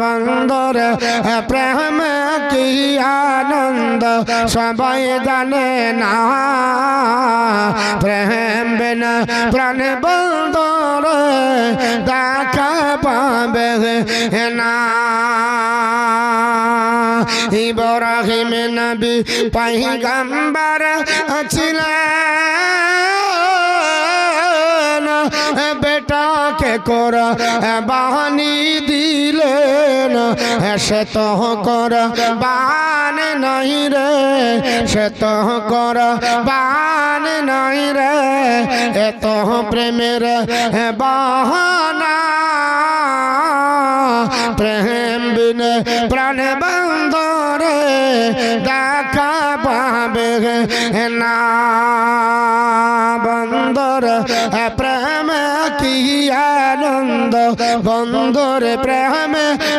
বন্দর প্রেম কি আনন্দ? সবাই জানে না। প্রেম বিনা প্রাণ বন্দর দেখা পাবে না। ইব্রাহিম নবী পৈগম্বর ছিলেন। বেটাকে কর বাহানি দিলেন সে তো কর, বান নাই রে, সে তো কর, বান নাই রে এত প্রেমের বাহানা। প্রেম বিনে প্রাণ বন্ধরে দেখা পাবে না। বন্দর প্রেম কি আনন্দ বন্দরে প্রেম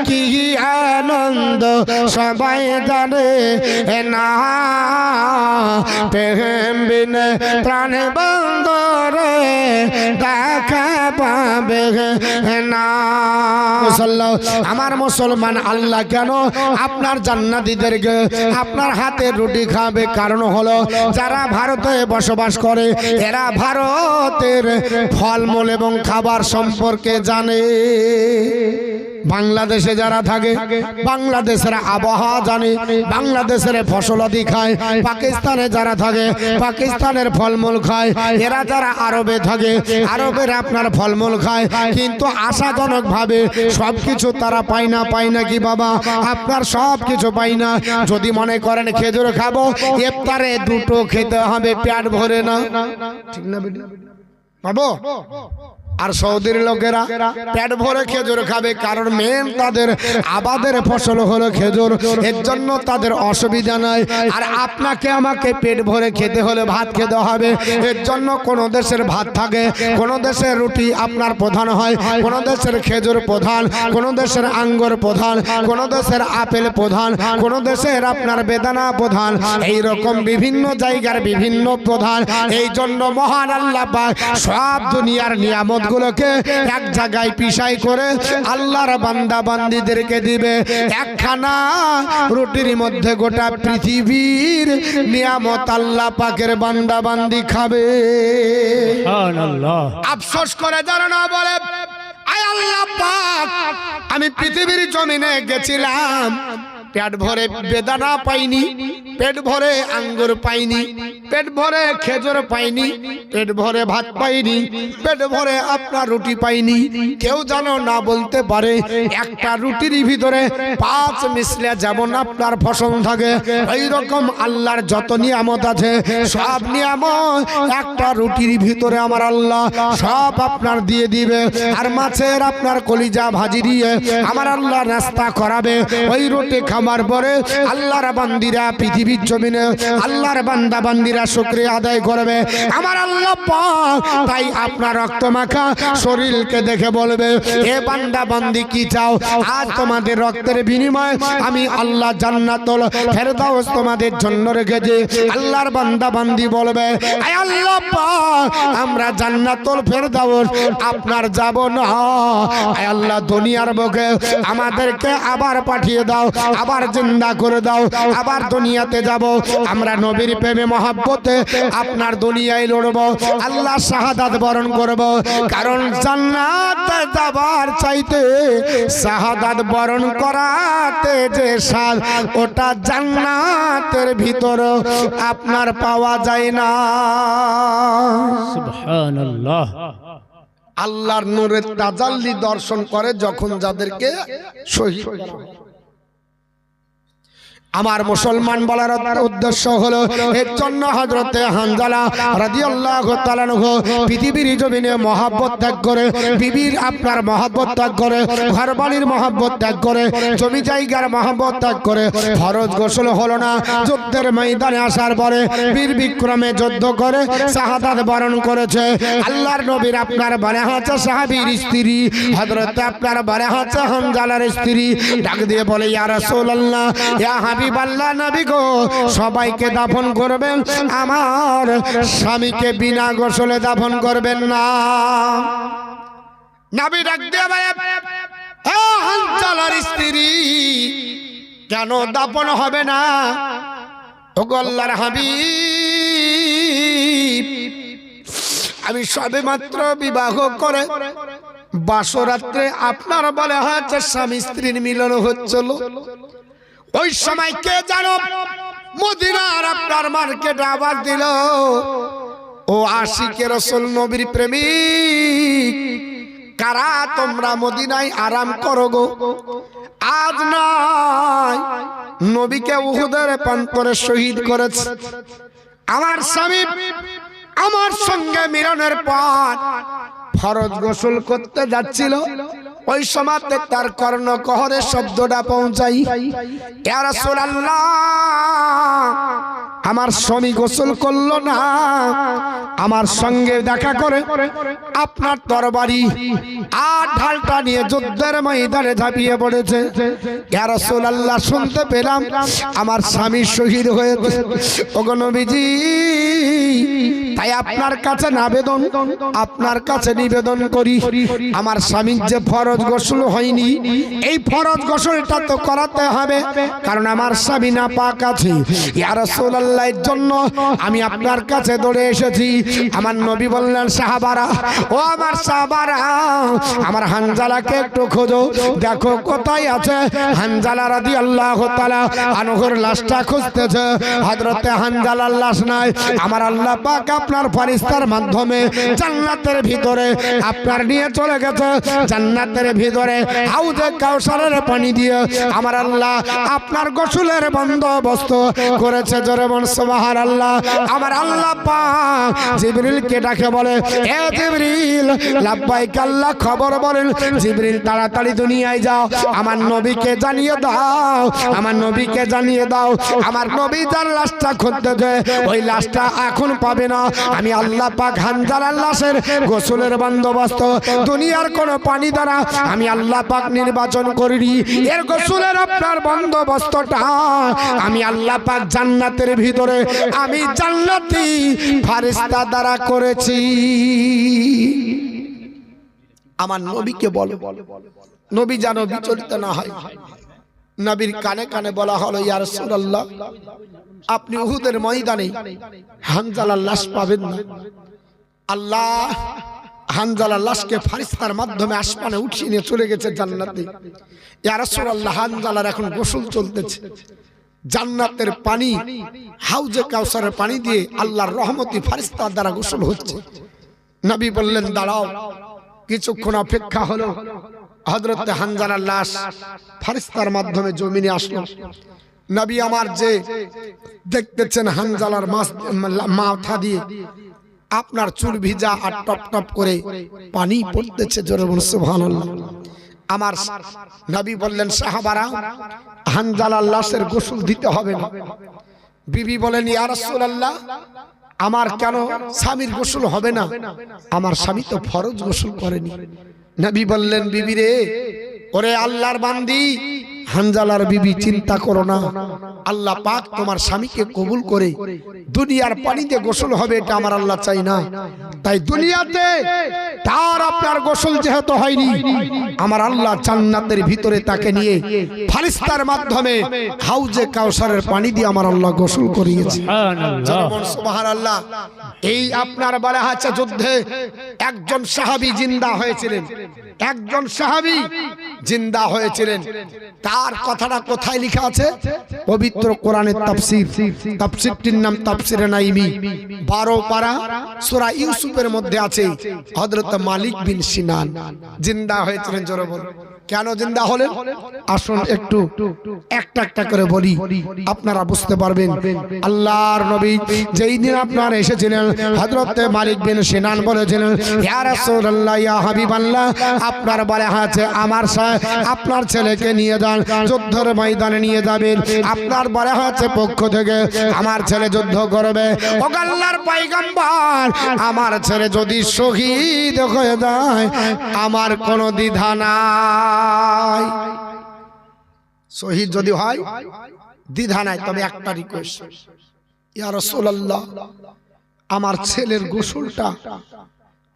কি আনন্দ? সবাই জানে না, প্রেম বিনে প্রাণ বন্দরে দেখা পাবে না। আমার মুসলমান আল্লাহ কেন আপনার জান্নাতীদেরকে আপনার হাতে রুটি খাবে? কারণ হলো যারা ভারতে বসবাস করে, এরা ভারতের ফলমূল এবং খাবার সম্পর্কে জানে। বাংলাদেশে যারা থাকে বাংলাদেশের আবহাওয়া জানে বাংলাদেশের ফসলাদি খায় পাকিস্তানে যারা থাকে পাকিস্তানের ফলমূল খায় এরা যারা আরবে থাকে আরবের আপনার ফলমূল খায় কিন্তু আশাজনক ভাবে সবকিছু তারা পায় না পায় না কি বাবা? আপনার সব কিছু পাই না। যদি মনে করেন খেজুর খাব ইফতারে দুটো খেতে হবে পেট ভরে না। ঠিক না বেটি? পাবো আর সৌদির লোকেরা পেট ভরে খেজুর খাবে, কারণ মেন তাদের আবাদের ফসল হলো খেজুর। এর জন্য তাদের অসুবিধা নাই। আর আপনাকে আমাকে পেট ভরে খেতে হলে ভাত খেতে হবে। এর জন্য কোন দেশের ভাত থাকে, কোন দেশের রুটি আপনার প্রধান হয়, কোন দেশের খেজুর প্রধান, কোন দেশের আঙ্গুর প্রধান, কোন দেশের আপেল প্রধান, কোন দেশের আপনার বেদানা প্রধান। এই রকম বিভিন্ন জায়গার বিভিন্ন প্রধান। এই জন্য মহান আল্লাহ সব দুনিয়ার নিয়ামত গুলোকে এক জায়গায় পিসাই করে আল্লাহর বান্দা বান্দিদেরকে দিবে। একখানা রুটির মধ্যে গোটা পৃথিবীর নিয়ামত আল্লাহ পাকের বান্দা বান্দি খাবে। আফসোস করে যারা না বলে আয় আল্লাহ পাক আমি পৃথিবীর জমিনে গেছিলাম পেট ভরে বেদানা পাইনি, পেট ভরে আঙ্গুর পাইনি, পেট ভরে খেজুর পাইনি, পেট ভরে ভাত পাইনি, পেট ভরে আপনার রুটি পাইনি। কেউ যেন না বলতে পারে, একটা রুটির ভিতরে পাঁচ মিশলে যেমন আপনার ফসল থাকে, এইরকম আল্লাহর যত নিয়ামত আছে, সব নিয়ামত একটা রুটির ভিতরে আমার আল্লাহ সব আপনার দিয়ে দিবে। আর মাছের আপনার কলিজা ভাজি দিয়ে আমার আল্লাহ নাস্তা করাবে, ওই রুটি খামার পরে আল্লাহর বান্দিরা পৃথিবীর জমিনে, আল্লাহর বান্দা বান্দিরা শুক্রিয়া আদায় করবে। আমার আল্লাহ পাক তাই আপনার রক্ত মাখা শরীরকে দেখে বলবে, এ বান্দা বান্দি কি চাও? আজ তোমাদের রক্তের বিনিময়ে আমি আল্লাহ জান্নাতুল ফেরদাউস তোমাদের জন্য রেখেছি। আল্লাহর বান্দা বান্দি বলবে, আয় আল্লাহ পাক, আমরা জান্নাতুল ফেরদাউস, আপনার যাব না। আয় আল্লাহ দুনিয়ার বুকে আমাদেরকে আবার পাঠিয়ে দাও, আবার জিন্দা করে দাও আবার দুনিয়াতে যাব। আমরা নবীর প্রেমে মহাব্বতে আপনার দুনিয়ায় লড়ব। আল্লাহ শাহাদাত বরণ করব। কারণ জান্নাত যাবার চাইতে শাহাদাত বরণ করাতে যে সাল ওটা জান্নাতের ভিতর আপনার পাওয়া যায় না। সুবহানাল্লাহ। আল্লাহর নূরের তাজাল্লি দর্শন করে যখন যাদেরকে শহীদ করা। আমার মুসলমান বলার উদ্দেশ্য হলো এর জন্য হজরতে হানজালা রাদিয়াল্লাহু তাআলা পৃথিবীর জমিনে মহাব্বত ত্যাগ করে বিবির আপনার মহাব্বত ত্যাগ করে ঘরবাড়ির মহাব্বত ত্যাগ করে জমি জায়গার মহাব্বত ত্যাগ করে। ফরজ গোসল হলো না যুদ্ধের ময়দানে আসার পরে বীর বিক্রমে যুদ্ধ করে শাহাদাত বরণ করেছে। আল্লাহর নবীর আপনার বারে হচ্ছে সাহাবীর স্ত্রী হযরত আপনার বারে হচ্ছে হানজালার স্ত্রী। ডাক দিয়ে বলে ইয়া রাসূলুল্লাহ ইয়া হাবিব আল্লাহ নবী গো, সবাইকে দাফন করবেন, আমার স্বামীকে বিনা গোসলে দাফন করবেন না। নাবি ডাক দিয়ে স্ত্রী, কেন দাপন হবে না? ও গল্লার হাবিব, আমি সবে মাত্র বিবাহ করে বাসরাত্রে আপনার বলে হয়েছে স্বামী স্ত্রীর মিলন হচ্ছিল। ওই সময় কে জানো? মদিনার আপনার মার্কেট আবার দিল, ও আশিকে রসুল নবীর প্রেমিক, কারা তোমরা মদিনায় আরাম করো গো? আজ নয়, নবীকে উহুদের প্রান্তরে শহীদ করেছে। আমার স্বামী, আমার সঙ্গে মিলনের পর ফরজ গোসল করতে যাচ্ছিল। ওই সময়তে তার কর্ণকহরে শব্দটা পৌঁছাই। আমার স্বামী গোসল করল না। আমার সঙ্গে দেখা করে আপনার তরবারি আর ঢালটা নিয়ে যুদ্ধের ময়দানে ঝাঁপিয়ে পড়েছে। রাসূলুল্লাহ, শুনতে পেলাম আমার স্বামী শহীদ হয়েছে। ওগো নবীজি, তাই আপনার কাছে আবেদন আপনার কাছে নিবেদন করি। আমার স্বামীর যে ফরজ গোসল হয়নি। এই ফরজ গোসলটা তো করাতে হবে, কারণ আমার স্বামী না পাক আছে। ইয়া রাসূলুল্লাহর জন্য আমি আপনার কাছে দৌড়ে এসেছি। আমার নবী বললেন, সাহাবারা, ও আমার সাহাবারা, আমার হানজালাকে একটু খোঁজো। দেখো কোথায় আছে হানজালা রাদিয়াল্লাহু তাআলা আনহুর লাশটা খুঁজতেছে। হযরতে হানজালার লাশ নাই। আমার আল্লাহ পাক আপনার ফারিস্তার মাধ্যমে জান্নাতের ভিতরে আপনার নিয়ে চলে গেছে। জান্নাতের ভিতরে হাউজে কাউসারের পানি দিয়ে আমার আল্লাহ আপনার গোসলের বন্দোবস্ত করেছে। জোরে বন সুবহান আল্লাহ। আমার আল্লাহ। পাক জিবরিলকে ডাকে বলে এ জিবরিল লাব্বাইক আল্লাহ খবর বলেন জিবরিল তাড়াতাড়ি দুনিয়ায় যাও আমার নবীকে জানিয়ে দাও আমার নবীকে জানিয়ে দাও আমার নবী যার লাশটা খুঁজতে ওই লাশটা এখন পাবে না। আমি আল্লাহ পাক হানজালার লাশের গোসলের বন্দোবস্ত দুনিয়ার কোনো পানি দ্বারা আমি আল্লাহ পাক নির্বাচন করিনি। এর গোসলের আপনার বন্দোবস্তটা। আমি আল্লাহ পাক জান্নাতের ভিতরে আমি জান্নাতি ফারিস্তা দ্বারা করেছি। আমার নবীকে বল। নবী যেন বিচলিত না হয়। নবীর কানে কানে বলা হলো, ইয়া রাসূলুল্লাহ, আপনি উহুদের ময়দানে হানজালার লাশ পাবেন না। আল্লাহ হানজালার লাশকে ফারিস্তার মাধ্যমে আসমানে উঠিয়ে নিয়ে চলে গেছে জান্নাতে। ইয়া রাসূলুল্লাহ, হানজালার এখন গোসল চলতেছে। জান্নাতের পানি, হাউজে কাউসারের পানি দিয়ে আল্লাহর রহমতি ফারিস্তার দ্বারা গোসল হচ্ছে। নবী বললেন, দাঁড়াও, কিছুক্ষণ অপেক্ষা হলো। হজরত হানজালার লাশ ফারিস্তার মাধ্যমে জমিনে আসলো। নবী আমার যে দেখতেছেন হানজালার মাথা দিয়ে আপনার চুল ভিজা আর টপ টপ করে পানি পড়তেছে জোরে বলুন, সুবহানাল্লাহ। আমার নবী বললেন, সাহাবারা, হানজালার লাশের গোসল দিতে হবে না। বিবি বলেন, ইয়া রাসূলুল্লাহ, আমার কেন স্বামীর গোসল হবে না? আমার স্বামী তো ফরজ গোসল করেনি। নবী বললেন, বিবি রে, ওরে আল্লাহর বান্দি হানজালার বিবি চিন্তা করো না। আল্লাহ পাক তোমার স্বামীকে কবুল করে দুনিয়ার পানিতে গোসল হবে এটা আমার আল্লাহ চাই না। তাই দুনিয়াতে তার আপনার গোসল যেহেতু হয়নি আমার আল্লাহ জান্নাতের ভিতরে তাকে নিয়ে ফারিস্তার মাধ্যমে হাউজে কাউসারের পানি দিয়ে আমার আল্লাহ গোসল করিয়েছে। সুবহানাল্লাহ। এই আপনার বলা আছে যুদ্ধে একজন সাহাবী জিন্দা হয়েছিলেন। একজন সাহাবী জিন্দা হয়েছিলেন। তার কথাটা কোথায় লেখা আছে? পবিত্র কোরআনের তাফসীর। তাফসীরটির নাম তাফসীরে নাইমি। 12 পারা সূরা ইউসুফের মধ্যে আছে হযরত মালিক বিন সিনান। জিন্দা হয়েছিলেন জোরে বলুন। কেন জিন্দা হলেন? আসুন একটু একটা একটা করে বলি। আপনারা বুঝতে পারবেন, আল্লাহর নবী যেই দিন আপনার এসেছিলেন, হযরত মালিক বিন সিনান বলেছিলেন, ইয়া রাসূলুল্লাহ, ইয়া হাবিবাল্লাহ, আপনার বলে আছে আমার আপনার ছেলেকে নিয়ে যান, যুদ্ধের ময়দানে নিয়ে যাবেন। আপনার বলে আছে পক্ষ থেকে, আমার ছেলে যুদ্ধ করবে। ও আল্লাহর পয়গম্বর, আমার ছেলে যদি শহীদ হয়ে যায়, আমার কোনো দ্বিধা নাই শহীদ যদি হয় দ্বিধা নাই তবে একটা রিকোয়েস্ট ইয়া রাসূলুল্লাহ আমার ছেলের গোসলটা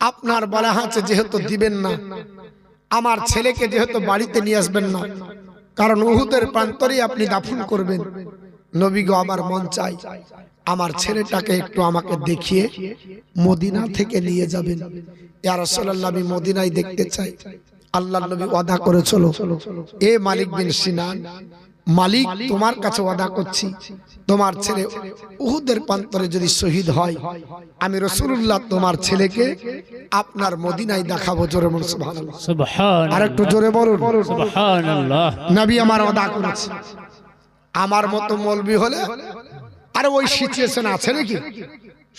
আপনার বলা আছে যেহেতু দিবেন না। আমার ছেলেকে যেহেতু বাড়িতে নিয়ে আসবেন না কারণ উহুদের প্রান্তরেই আপনি দাফন করবেন। নবী গো আমার মন চাই আমার ছেলেটাকে একটু আমাকে দেখিয়ে মদিনা থেকে নিয়ে যাবেন। ইয়া রাসূলুল্লাহ আমি মদিনায় দেখতে চাই। আল্লাহ নবী ওয়াদা করে চলো এ মালিক বিন সিনান মালিক তোমার কাছে ওয়াদা করছি। তোমার ছেলে উহুদের প্রান্তরে যদি শহীদ হয় আমি রসুল্লাহ তোমার ছেলেকে আপনার মদিনায় দেখাবো জোরে বলুন আর একটু জোরে বলুন। সুবহানাল্লাহ। নবী আমার ওয়াদা করেছে। আমার মতো মলবি হলে আর ওই সিচুয়েশন আছে নাকি?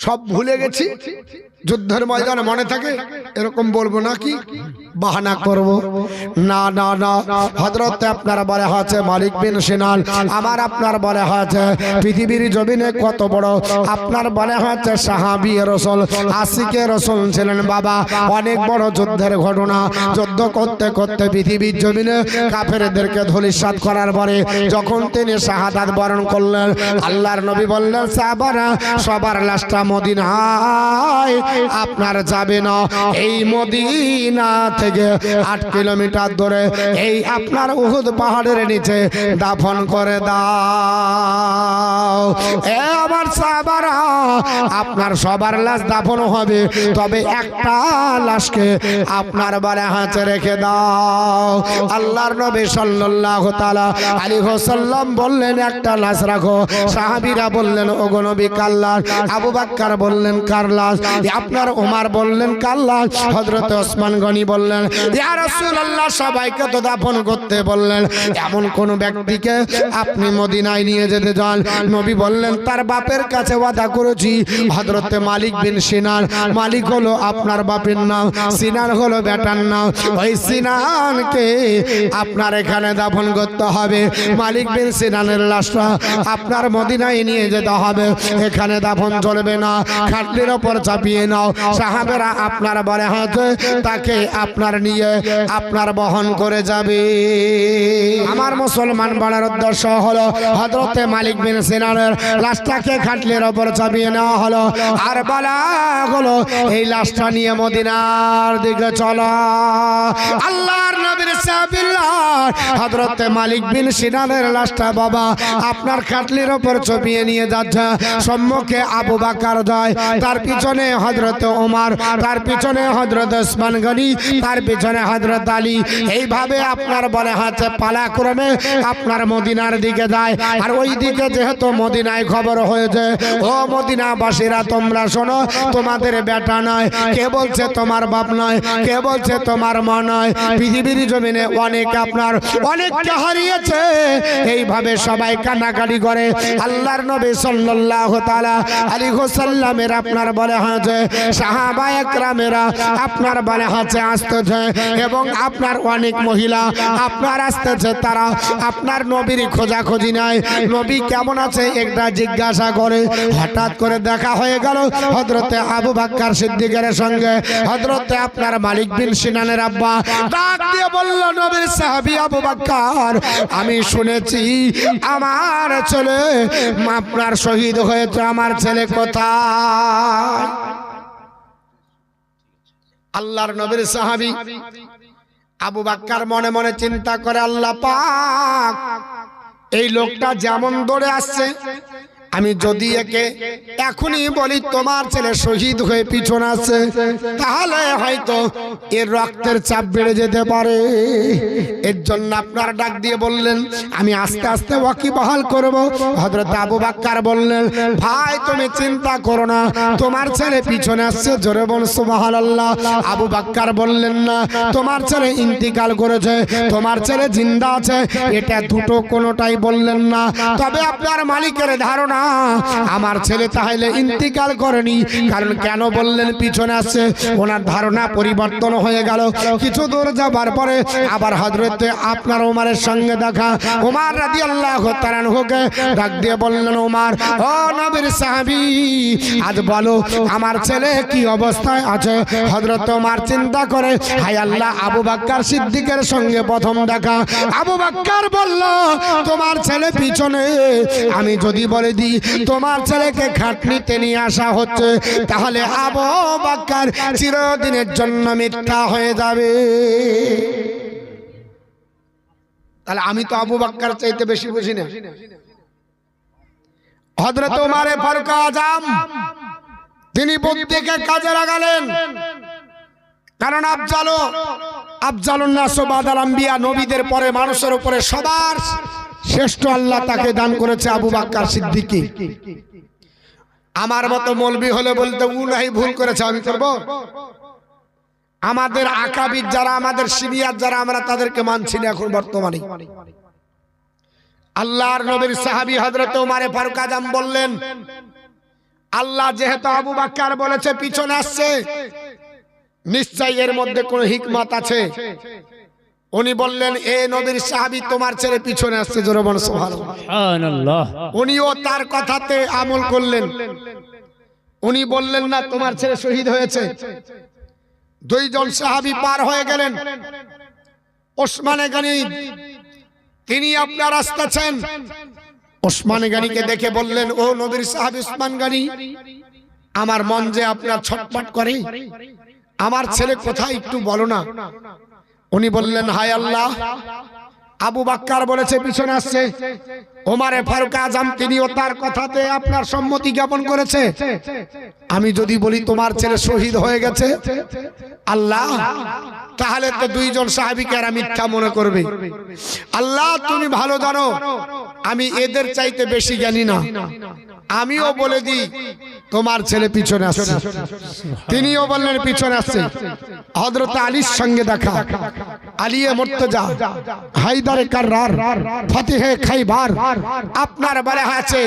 সব ভুলে গেছি। যুদ্ধের ময়দানে মনে থাকে, এরকম বলব নাকি? বাহানা করব। না না না। হজরতে আপনার বলে হয়েছে মালিক বিন সিনান। আমার আপনার বলে হয়েছে, পৃথিবীর জমিনে কত বড়? আপনার বলে হয়েছে, সাহাবি রসল আশিকে রসল ছিলেন বাবা। অনেক বড় যুদ্ধের ঘটনা। যুদ্ধ করতে করতে পৃথিবীর জমিনে কাফেরদেরকে ধলিসাত করার পরে যখন তিনি শাহাদাত বরণ করলেন, আল্লাহর নবী বললেন, সাহাবারা, সবার লাশটা মদিনায় আপনার যাবে না। এই মদিনা থেকে আট কিলোমিটার দূরে, এই আপনার উহুদ পাহাড়ের নিচে দাফন করে দাও। এ আমার সাহাবারা, আপনার সবার লাশ দাফন হবে, তবে একটা লাশকে আপনার বারে হাতে রেখে দাও। আল্লাহর নবী সাল্লাল্লাহু তাআলা আলাইহি ওয়াসাল্লাম বললেন, একটা লাশ রাখো। সাহাবীরা বললেন, ওগো নবী, কার লাশ? আবু বাক্কার বললেন, কার লাশ? আপনার ওমর বললেন কার লাশ হযরত ওসমান গনি বললেন সবাইকে তো দাফন করতে বললেন। এমন কোন ব্যক্তিকে আপনি মদিনায় নিয়ে যেতে যান? নবী বললেন, তার বাপের কাছে ওয়াদা করেছি। হযরতে মালিক বিন সিনান, মালিক হলো আপনার বাপের নাম, সিনান হলো বেটার নাম। ওই সিনানকে আপনার এখানে দাফন করতে হবে। মালিক বিন সিনানের লাশটা আপনার মদিনায় নিয়ে যেতে হবে। এখানে দাফন চলবে না। খাটলির ওপর চাপিয়ে নাও। সাহাবেরা আপনার বলে হাতে তাকে আপনার নিয়ে আপনার বহন করে যাবে। আমার মুসলমান বলার উদ্দেশ্য হলো হজরতে মালিক বিন লাশটাকে খাটলির ওপর চাপিয়ে নেওয়া হলো। আর বলা হলো, এই লাশটা নিয়ে মদিনার দিকে চলো। আল্লাহর নবীর হযরতে মালিক বিন লাশটা বাবা আপনার খাটলির ওপর চপিয়ে নিয়ে যাচ্ছে। সম্মুখে আবু বাকার যায়, তার পিছনে হযরত ওমর, তার পিছনে হযরত ওসমান গনি, তার পিছনে হযরত আলী। এইভাবে আপনার বলে হাতে পালাক্রমে আপনার মদিনার দিকে যায়। আর ওই দিকে যেহেতু মদিনায় খবর হয়েছে, ও মদিনাবাসীরা তোমরা শোনো, তোমাদের বেটা নয়, কে বলছে তোমার বাপ নয়, কে বলছে তোমার মা নয়। পৃথিবীর জমিনে অনেক আপনার, অনেককে হারিয়েছে। এইভাবে সবাই কান্নাকাটি করে। আল্লাহর নবী সাল্লাল্লাহু তাআলা আলাইহি ওয়াসাল্লামের আপনার বলে হাজে সাহাবা একরামেরা আপনার বলে হাজে আসতেছে এবং আপনার অনেক মহিলা আপনার আসতেছে তারা। আপনার নবীর খোঁজাখুঁজি নাই। নবী কেমন আছে একটা জিজ্ঞাসা করে। হঠাৎ করে দেখা হয়ে গেল হজরতে আবু বাক্কার সিদ্দিকের সঙ্গে। হজরতে আপনার মালিক বিন সিনানের আব্বা। ডাক দিয়ে বলল, নবীর সাহাবী আবু বাক্কার, আমি শুনেছি আমার ছেলে, আপনার শহীদ হয়েছে, আমার ছেলে কোথায়? আল্লাহর নবীর সাহাবি আবু বাক্কার মনে মনে চিন্তা করে, আল্লাহ পাক, এই লোকটা যেমন দৌড়ে আসছে আমি যদি একে এখনই বলি তোমার ছেলে শহীদ হয়ে পিছনে আছে, তাহলে হয়তো এর রক্তের চাপ বেড়ে যেতে পারে। এর জন্য আপনার ডাক দিয়ে বললেন, আমি আস্তে আস্তে ওয়াকিবহাল করব। হযরত আবু বাক্কার বললেন, ভাই, তুমি চিন্তা করো না, তোমার ছেলে পিছনে আসছে, জোরে বল সুবহানাল্লাহ। আবু বাক্কার বললেন, না, তোমার ছেলে ইন্তিকাল করেছে, তোমার ছেলে জিন্দা আছে। এটা দুটো কোনোটাই বললেন না। তবে আপনার মালিকের ধারণা আমার ছেলে তাহলে ইন্তিকাল করেনি। কারণ কেন বললেন, পিছনে আসছে। ওনার ধারণা পরিবর্তন হয়ে গেল। কিছু দূর যাবার পরে আবার হজরতে আপনার ওমারের সঙ্গে দেখা। ওমার রাদি আল্লাহ তারানহুকে ডাক দিয়ে বললেন, ওমার, ও নবীর সাহাবি, আজ বলো, আমার ছেলে কি অবস্থায় আছে? হজরত ওমার চিন্তা করে হাই আল্লাহ, আবু বাক্কার সিদ্দিকের সঙ্গে প্রথম দেখা। আবু বাক্কার বলল, তোমার ছেলে পিছনে, আমি যদি বলে দিই তোমার ছেলেকে খাটনিতে নিয়ে আসা হচ্ছে তাহলে আবু বাক্কার চিরদিনের জন্য মিথ্যা হয়ে যাবে। তাহলে আমি তো আবু বাক্কার চাইতে বেশি বুঝি না। হজরত উমারে ফারুক আজম তিনি বুদ্ধিকে কাজে লাগালেন। কারণ আফজালো আফজালুন নাসবাদাল আম্বিয়া নবীদের পরে মানুষের উপরে সবার শ্রেষ্ঠ আল্লাহ তাকে দান করেছে আবু বাক্কার সিদ্দিকী। আমার মতো মলবি হলে বলতে উ নাই, ভুল করেছে, আমি করব? আমাদের আকাবির যারা, আমাদের সিনিয়র যারা, আমরা তাদেরকে মানছি না এখন বর্তমানে। আল্লাহর নবীর সাহাবী হযরত ওমর ফারুক আজম বললেন, আল্লাহ যেহেতু আবু বাক্কার বলেছে, পিছনে আসছে নিশ্চয় এর মধ্যে কোন হিকমত আছে। উনি বললেন এ নবীর সাহাবী তোমার ছেলে পিছনে আসছে জোরে বল সুবহানাল্লাহ। সুবহানাল্লাহ। উনিও তার কথাতে আমল করলেন। উনি বললেন না তোমার ছেলে শহীদ হয়েছে। দুইজন সাহাবী পার হয়ে গেলেন। ওসমানে গানি তিনি আপনার আসতেছেন ওসমান গানিকে দেখে বললেন ও নবীর সাহাবি ওসমান গানি আমার মন যে আপনার ছটফট করে আমার ছেলে কোথায় একটু বলো না। উনি বললেন, হায় আল্লাহ। আবু বাক্কার বলেছে, পিছনে আসছে। ওমারে ফারুক আজম, তিনিও তার কথাতে আপনার সম্মতি জ্ঞাপন করেছে। আমি যদি বলি, তোমার ছেলে শহীদ হয়ে গেছে? আল্লাহ, তাহলে তো দুইজন সাহাবিকে আর মিথ্যা মনে করবে। আল্লাহ, তুমি ভালো জানো, আমি এদের চাইতে বেশি জানি না। আমিও বলে দিই, তোমার ছেলে পিছনে আসছে। তিনিও বললেন, পিছনে আসছে। হযরত আলীর সঙ্গে দেখা। আলিয়ে মুর্তজা, হায়দারে কাররার, ফতেহে খাইবার, আপনার বারে আছে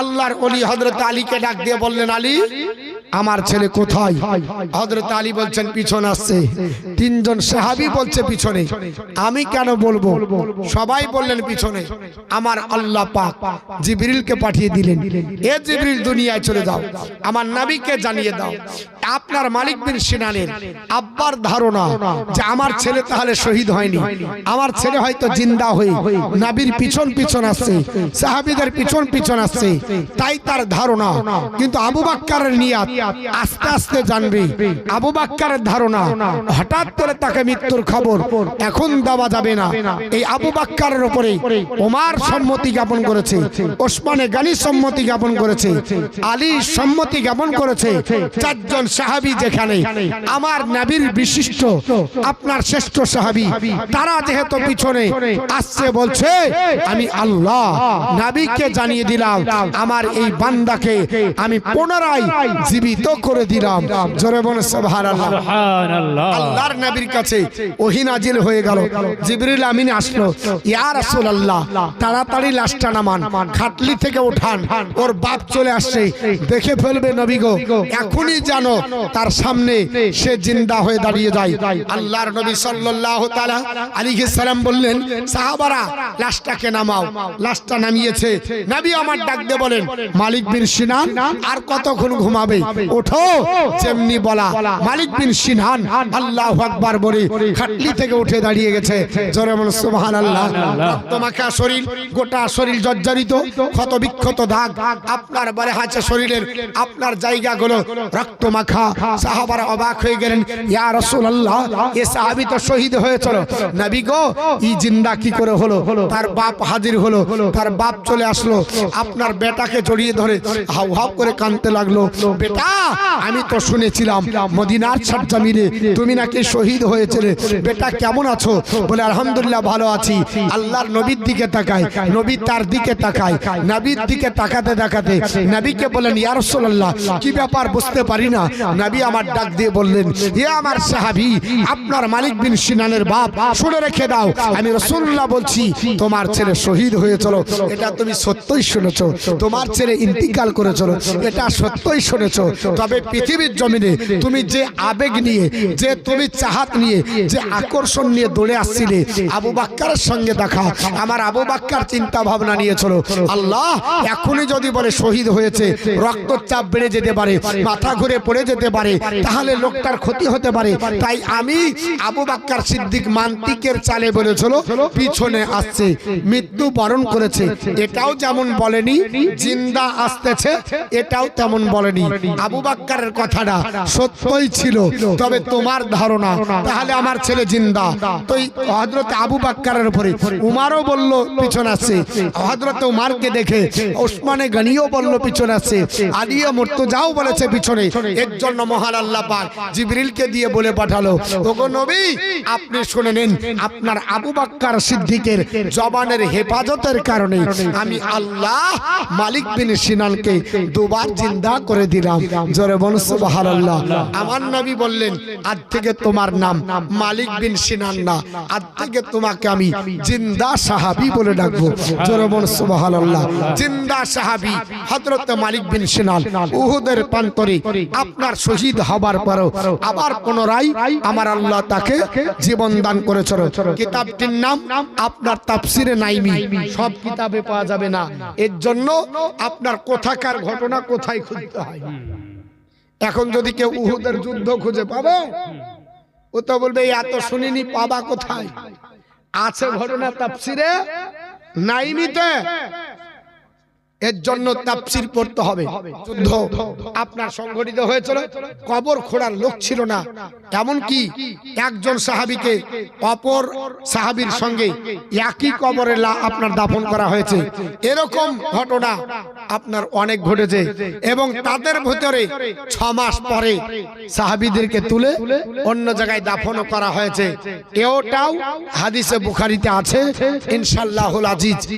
আল্লাহর ওলি হযরত আলীকে ডাক দিয়ে বললেন, আলী, আমার ছেলে কোথায়? হযরত আলী বলছেন, পিছনে আসছে। তিনজন সাহাবী বলছে, পিছনে। আমি কেন বলব? সবাই বললেন, পিছনে। আমার আল্লাহ পাক জিবরিলকে পাঠিয়ে দিলেন। এ জিবরিল, দুনিয়ায় চলে যাও। আমার নবীকে জানিয়ে দাও। আপনার মালিক বিন সিনানের আব্বার ধারণা যে আমার ছেলে তাহলে শহীদ হয়নি। আমার ছেলে হয়তো জিন্দা হয়ে নাবির পিছন পিছন আসছে, সাহাবীদের পিছন পিছন আসছে, তাই তার ধারণা। কিন্তু আবু বাক্কারের নিয়াত আস্তে আস্তে জানবে, আবু বাক্কারের ধারণা হঠাৎ করে তাকে মৃত্যুর খবর এখন দেওয়া যাবে না। এই আবু বাক্কারের উপরে ওমার সম্মতি জ্ঞাপন করেছে, ওসমানে গানি সম্মতি জ্ঞাপন করেছে। আলী সম্মতি জ্ঞাপন করেছে। চারজন সাহাবী যেখানে। আমার নাবির বিশিষ্ট আপনার শ্রেষ্ঠ সাহাবী। তারা যেহেতু পিছনে আসছে বলছে আমি আল্লাহ নাবিকে জানিয়ে দিলাম। আমার এই বান্দাকে আমি পুনরায় জীবিত করে দিলাম। জোরে বলে সুবহানাল্লাহ। সুবহানাল্লাহ। আল্লাহর নবীর কাছে ওহী নাজিল হয়ে গেল। জিবরিল আমিন আসলো ইয়া রাসূলুল্লাহ তাড়াতাড়ি লাশটা নামান। খাটলি থেকে উঠান। ওর বাপ চলে আসছে। দেখে ফেলবে নবী গো। এখনই জানো তার সামনে সে জিন্দা হয়ে দাঁড়িয়ে যায়। আল্লাহর নবী সাল্লাল্লাহু তাআলা আলাইহি সালাম বললেন, সাহাবারা, লাশটাকে নামাও। লাশটা নামিয়েছে। নবী আমার ডাক দিয়ে বলেন, মালিক বিন সিনান, আর কতক্ষণ ঘুমাবে? ওঠো, যেমনি বলা। মালিক বিন সিনহান আল্লাহ আকবার বলে খাটলি থেকে উঠে দাঁড়িয়ে গেছে। জোরে বল সুবহানাল্লাহ। তোমাকে শরীর, গোটা শরীর জর্জরিত ক্ষত বিক্ষত দাগ। আপনার বারে আছে শরীরের আপনার জায়গাগুলো রক্ত মাখা সাহাবারা অবাক হয়ে গেলেন, ইয়া রাসূলুল্লাহ, এ সাহাবী তো শহীদ হয়েছিল। নবী গো ই জিন্দা কি করে হলো? তার বাপ হাজির হলো, তার বাপ চলে আসলো, আপনার বেটাকে জড়িয়ে ধরে হাউ হাউ করে কাঁদতে লাগল। বেটা, আমি তো শুনেছিলাম, মদিনার সরজমিনে তুমি নাকি শহীদ হয়েছিলে। বেটা, কেমন আছো? বলে, আলহামদুলিল্লাহ, ভালো আছি। আল্লাহর নবীর দিকে তাকায়, নবী তার দিকে তাকায়, নবীর দিকে তাকাতে তাকাতে নবীকে বলেন ইয়া রাসূলুল্লাহ, কি ব্যাপার বুঝতে পারি না? নবী আমার ডাক দিয়ে বললেন হে আমার সাহাবী, আপনার মালিক বিন সিনানের বাপ, শুনে রেখে দাও, আমি রাসূলুল্লাহ বলছি, তোমার ছেলে শহীদ হয়েছিল এটা তুমি সত্যই শুনেছো, তোমার ছেলে ইন্তিকাল করেছিল এটা সত্যই শুনেছো, তবে পৃথিবীর জমিনে তুমি যে আবেগ নিয়ে, যে তুমি চাহাত নিয়ে, যে আকর্ষণ নিয়ে দৌড়ে আসছিলে, আবু বাক্কারের সঙ্গে দেখা, আমার আবু বাক্কার চিন্তা ভাবনা নিয়েছিল আল্লাহ, এখনই যদি বলে শহীদ হয়েছে। রক্তচাপ বেড়ে যেতে পারে মাথা ঘুরে পড়ে যেতে পারে। তাহলে লোকটার ক্ষতি হতে পারে। তাই আমি আবু বাক্কার সিদ্দিক মান্তিকের চালে বলেছিল পিছনে আসছে। মৃত্যু বরণ করেছে। এটাও যেমন বলেনি জিন্দা আসতেছে এটাও তেমন বলেনি। আবু বাক্কারের কথাটা সত্যই ছিল। তবে তোমার ধারণা তাহলে আমার ছেলে জিন্দা। তো হজরত আবু বাক্কারের উপরে উমারও বলল পিছনে আসছে। হজরত উমারকে দেখে ওসমানে গনিও বলল পিছনে আসছে আলিয়া মুর্তজাও বলেছে পিছনে। এর জন্য মহান আল্লাহ পাক জিবরিলকে দিয়ে বলে পাঠালো। ওগো নবী আপনি শুনে নিন আপনার আবু বাক্কার সিদ্দিকের জবানের হেফাজতের কারণে আমি আল্লাহ মালিক বিন সিনানকে দুবার জিন্দা করে দিলাম। জোরে বল সুবহানাল্লাহ। আমার নবী বললেন আজ থেকে তোমার নাম মালিক বিন সিনান না। আজ থেকে তোমাকে আমি জিন্দা সাহাবী বলে ডাকবো। জোরে বল সুবহানাল্লাহ। জিন্দা সাহাবী। হযরত মালিক বিন সিনান, উহুদের প্রান্তরে আপনার শহীদ হবার আবার পুনরায় আমার আল্লাহ তাকে জীবন দান করেছিল। কিতাবটির নাম আপনার নাইমি, সব কিতাবে পাওয়া যাবে না। এর জন্য আপনার কোথাকার ঘটনা কোথায় খুঁজতে হয়? এখন যদি কেউ উহুদের যুদ্ধ খুঁজে পাবে, ও তো বলবে এত শুনিনি, পাবা কোথায়? আছে ঘটনা তাফসিরে নাইমিতে। এর জন্য তাফসির পড়তে হবে। যুদ্ধ আপনার সংগঠিত হয়েছিল কবর খোঁড়ার লোক ছিল না। এমন কি একজন সাহাবীকে অপর সাহাবীর সঙ্গে একই কবরে আপনার দাফন করা হয়েছে। এরকম ঘটনা আপনার অনেক ঘটেছে এবং তাদের ভিতরে ছ মাস পরে সাহাবীদেরকে তুলে অন্য জায়গায় দাফনও করা হয়েছে। এটাও হাদিসে বুখারিতে আছে। ইনশাল্লাহুল আজিজ।